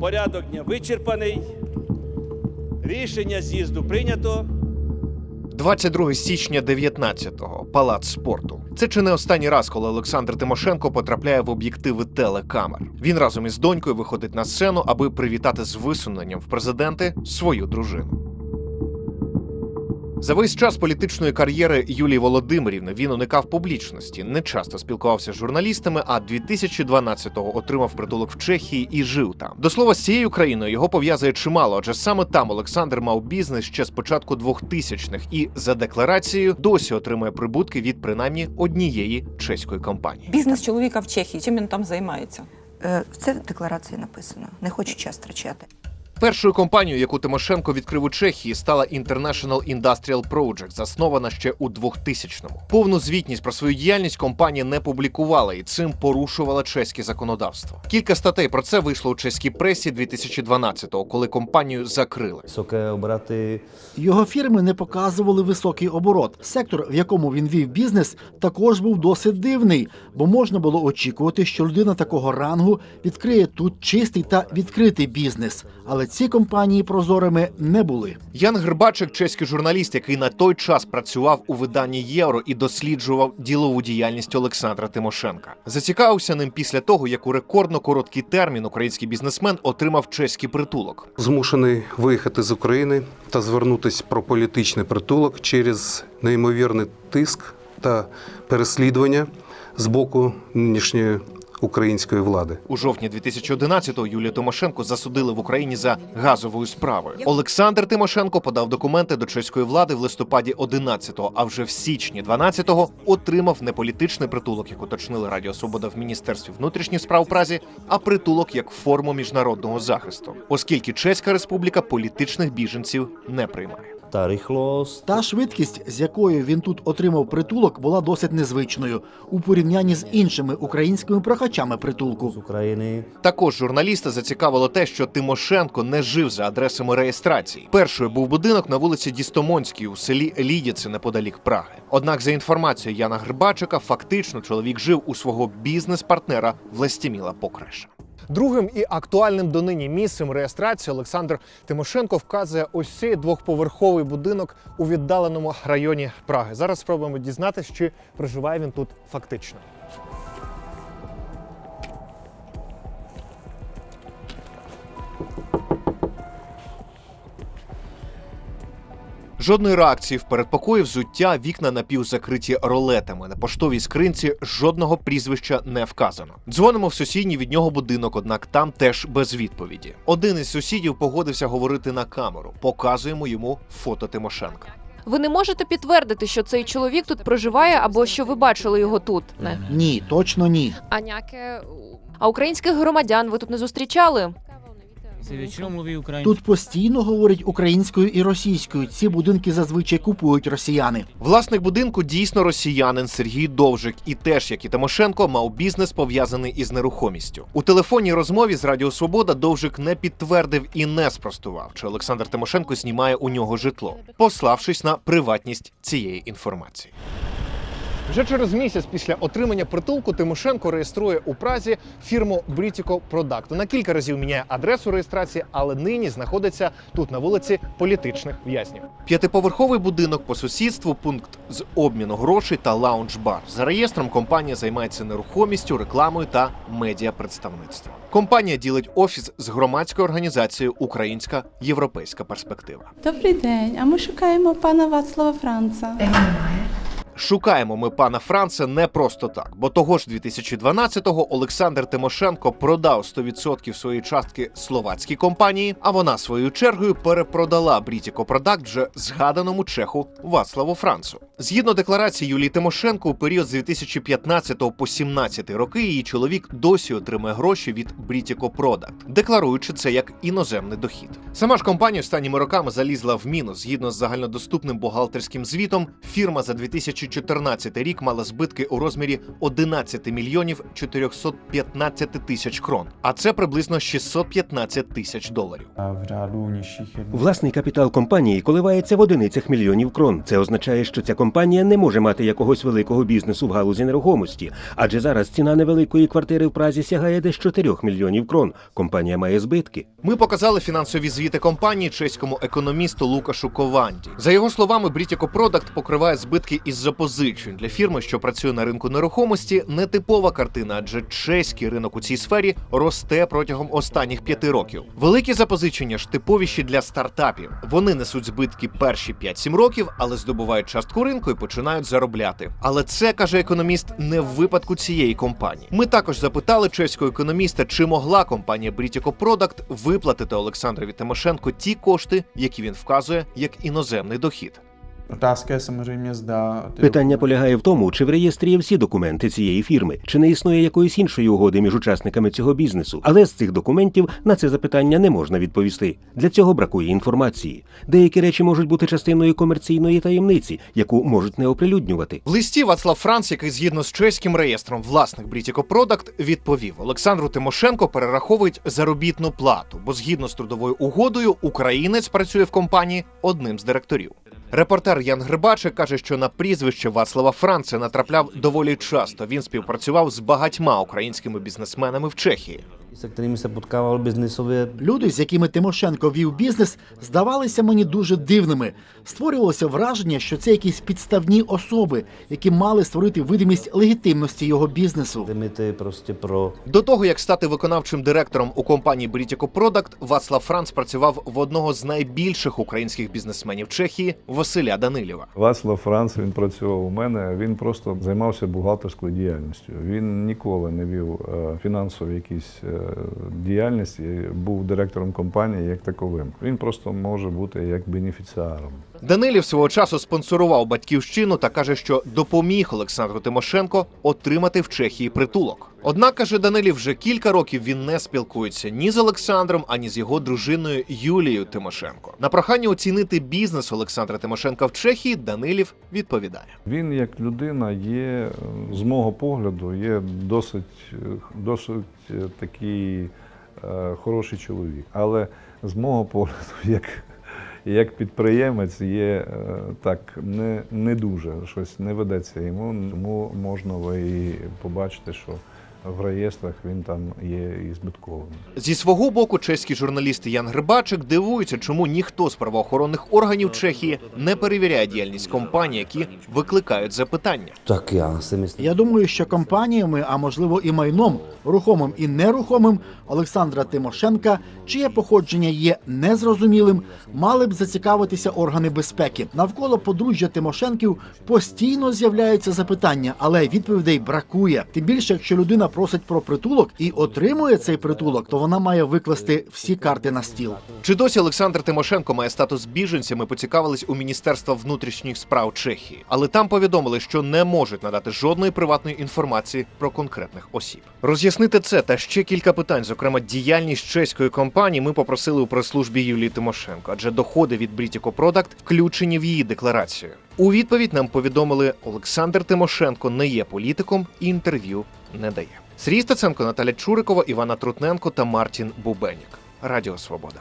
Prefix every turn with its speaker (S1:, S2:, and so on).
S1: Порядок дня вичерпаний. Рішення з'їзду прийнято.
S2: 22 січня 19-го. Палац спорту. Це чи не останній раз, коли Олександр Тимошенко потрапляє в об'єктиви телекамер. Він разом із донькою виходить на сцену, аби привітати з висуненням в президенти свою дружину. За весь час політичної кар'єри Юлії Володимирівни він уникав публічності, не часто спілкувався з журналістами, а 2012-го отримав притулок в Чехії і жив там. До слова, з цією країною його пов'язує чимало, адже саме там Олександр мав бізнес ще з початку 2000-х і за декларацією досі отримує прибутки від принаймні однієї чеської компанії.
S3: Бізнес чоловіка в Чехії. Чим він там займається?
S4: Е, Це в декларації написано. Не хочу час втрачати.
S2: Першою компанією, яку Тимошенко відкрив у Чехії, стала International Industrial Project, заснована ще у 2000-му. Повну звітність про свою діяльність компанія не публікувала і цим порушувала чеське законодавство. Кілька статей про це вийшло у чеській пресі 2012-го, коли компанію закрили.
S5: Vysoké obraty,
S6: Його фірми не показували високий оборот. Сектор, в якому він вів бізнес, також був досить дивний, бо можна було очікувати, що людина такого рангу відкриє тут чистий та відкритий бізнес. Але ці компанії прозорими не були.
S2: Ян Грбачик, чеський журналіст, який на той час працював у виданні Євро і досліджував ділову діяльність Олександра Тимошенка. Зацікавився ним після того, як у рекордно короткий термін український бізнесмен отримав чеський притулок.
S7: змушений виїхати з України та звернутися про політичний притулок через неймовірний тиск та переслідування з боку нинішньої української влади.
S2: У жовтні 2011-го Юлію Тимошенко засудили в Україні за газовою справою. Олександр Тимошенко подав документи до чеської влади в листопаді 11-го, а вже в січні 12-го отримав не політичний притулок, як уточнили Радіо Свобода в міністерстві внутрішніх справ Празі, а притулок як форму міжнародного захисту, оскільки Чеська Республіка політичних біженців не приймає.
S5: Ta rychlost,
S6: Та швидкість, з якою він тут отримав притулок, була досить незвичною у порівнянні з іншими українськими прохачами притулку.
S5: Ukrajiny.
S2: Також журналіста зацікавило те, що Тимошенко не жив за адресами реєстрації. Першою був будинок на вулиці Дістомонській у селі Лідіці неподалік Праги. Однак, за інформацією Яна Грибачика, фактично чоловік жив у свого бізнес-партнера Властіміла Покреша. Другим і актуальним донині місцем реєстрації Олександр Тимошенко вказує ось цей двохповерховий будинок у віддаленому районі Праги. Зараз спробуємо дізнатися, чи проживає він тут фактично. Жодної реакції в передпокої взуття вікна напівзакриті ролетами. На поштовій скринці жодного прізвища не вказано. Дзвонимо в сусідній від нього будинок, однак там теж без відповіді. Один із сусідів погодився говорити на камеру. Показуємо йому фото Тимошенка.
S8: Ви не можете підтвердити, що цей чоловік тут проживає або що ви бачили його тут. Не.
S6: Ні, точно ні.
S8: А українських громадян ви тут не зустрічали?
S6: Тут постійно говорять українською і російською. Ці будинки зазвичай купують росіяни.
S2: Власник будинку дійсно росіянин Сергій Довжик, і теж, як і Тимошенко, мав бізнес пов'язаний із нерухомістю. У телефонній розмові з Радіо Свобода Довжик не підтвердив і не спростував, чи Олександр Тимошенко знімає у нього житло, пославшись на приватність цієї інформації. Вже через місяць після отримання притулку Тимошенко реєструє у Празі фірму Britico Product. На кілька разів міняє адресу реєстрації, але нині знаходиться тут на вулиці політичних в'язнів. П'ятиповерховий будинок по сусідству, пункт з обміну грошей та лаунж-бар. За реєстром компанія займається нерухомістю, рекламою та медіапредставництвом. Компанія ділить офіс з громадською організацією Українська європейська перспектива.
S9: Добрий день. А ми шукаємо пана Вацлава Франца.
S2: Шукаємо ми пана Франца не просто так, бо того ж 2012-го Олександр Тимошенко продав 100% своєї частки словацькій компанії, а вона своєю чергою перепродала Britico Product вже згаданому чеху Вацлаву Францу. Згідно декларації Юлії Тимошенко, у період з 2015 по 17 роки її чоловік досі отримує гроші від Britico Product, декларуючи це як іноземний дохід. Сама ж компанія останніми роками залізла в мінус. Згідно з загальнодоступним бухгалтерським звітом, фірма за 2014 2014 рік мала збитки у розмірі 11 мільйонів 415 тисяч крон, а це приблизно 615 тисяч доларів.
S10: Власний капітал компанії коливається в одиницях мільйонів крон. Це означає, що ця компанія не може мати якогось великого бізнесу в галузі нерухомості, адже зараз ціна невеликої квартири в Празі сягає десь 4 мільйонів крон. Компанія має збитки.
S2: Ми показали фінансові звіти компанії чеському економісту Лукашу Кованді. За його словами, Britico Product покриває збитки із запозичень для фірми, що працює на ринку нерухомості. Нетипова картина, адже чеський ринок у цій сфері росте протягом останніх п'яти років. Великі запозичення ж типовіші для стартапів. Вони несуть збитки перші 5-7 років, але здобувають частку ринку і починають заробляти. Але це каже економіст не в випадку цієї компанії. Ми також запитали чеського економіста, чи могла компанія Britico Product виплатити Олександрові Тимошенко ті кошти, які він вказує як іноземний дохід.
S10: Питання полягає в тому, чи в реєстрі є всі документи цієї фірми, чи не існує якоїсь іншої угоди між учасниками цього бізнесу. Але з цих документів на це запитання не можна відповісти. Для цього бракує інформації. Деякі речі можуть бути частиною комерційної таємниці, яку можуть не оприлюднювати.
S2: В листі Вацлав Франц, який згідно з чеським реєстром власник Britico Product, відповів: Олександру Тимошенко перераховують заробітну плату, бо згідно з трудовою угодою українець працює в компанії одним з директорів. Репортер Ян Грибачик каже, що на прізвище Вацлава Франца натрапляв доволі часто. Він співпрацював з багатьма українськими бізнесменами в Чехії.
S5: Se kterými se potkával biznisově,
S6: Люди, з якими Тимошенко вів бізнес, здавалися мені дуже дивними. Створювалося враження, що це якісь підставні особи, які мали створити видимість легітимності його бізнесу.
S5: prostě pro
S2: До того як стати виконавчим директором у компанії Britico Product, Вацлав Франц працював в одного з найбільших українських бізнесменів Чехії Василя Данилєва.
S11: Вацлав Франц він працював у мене. Він просто займався бухгалтерською діяльністю. Він ніколи не вів е, фінансові якісь діяльності, був директором компанії як таковим. Він просто може бути як бенефіціаром.
S2: Данилів свого часу спонсорував батьківщину та каже, що допоміг Олександру Тимошенко отримати в Чехії притулок. Однак каже Данилів, вже кілька років він не спілкується ні з Олександром, ані з його дружиною Юлією Тимошенко. На прохання оцінити бізнес Олександра Тимошенка в Чехії Данилів відповідає.
S11: Він як людина є, з мого погляду, є досить, досить е, такий е, хороший чоловік. Але з мого погляду, як, як підприємець, є е, так не, не дуже щось не ведеться йому. Тому можна ви і побачити, що в реєстрах він там є і збитковим.
S2: Зі свого боку, чеський журналіст Ян Грибачик дивується, чому ніхто з правоохоронних органів Чехії не перевіряє діяльність компаній, які викликають запитання.
S5: si myslím,
S6: Я думаю, що компаніями, а можливо і майном, рухомим і нерухомим Олександра Тимошенка, чиє походження є незрозумілим, мали б зацікавитися органи безпеки. Навколо подружжя Тимошенків постійно з'являються запитання, але відповідей бракує. Тим більше, якщо людина просить про притулок і отримує цей притулок, то вона має викласти всі карти на стіл.
S2: Чи досі Олександр Тимошенко має статус біженця? Ми поцікавились у Міністерства внутрішніх справ Чехії, але там повідомили, що не можуть надати жодної приватної інформації про конкретних осіб. Роз'яснити це та ще кілька питань, зокрема діяльність чеської компанії, ми попросили у прес-службі Юлії Тимошенко, адже доходи від Britico Product включені в її декларацію. У відповідь нам повідомили, Олександр Тимошенко не є політиком і інтерв'ю не дає. Сергій Стеценко, Наталя Чурикова, Івана Трутненко та Мартін Бубенік. Радіо Свобода.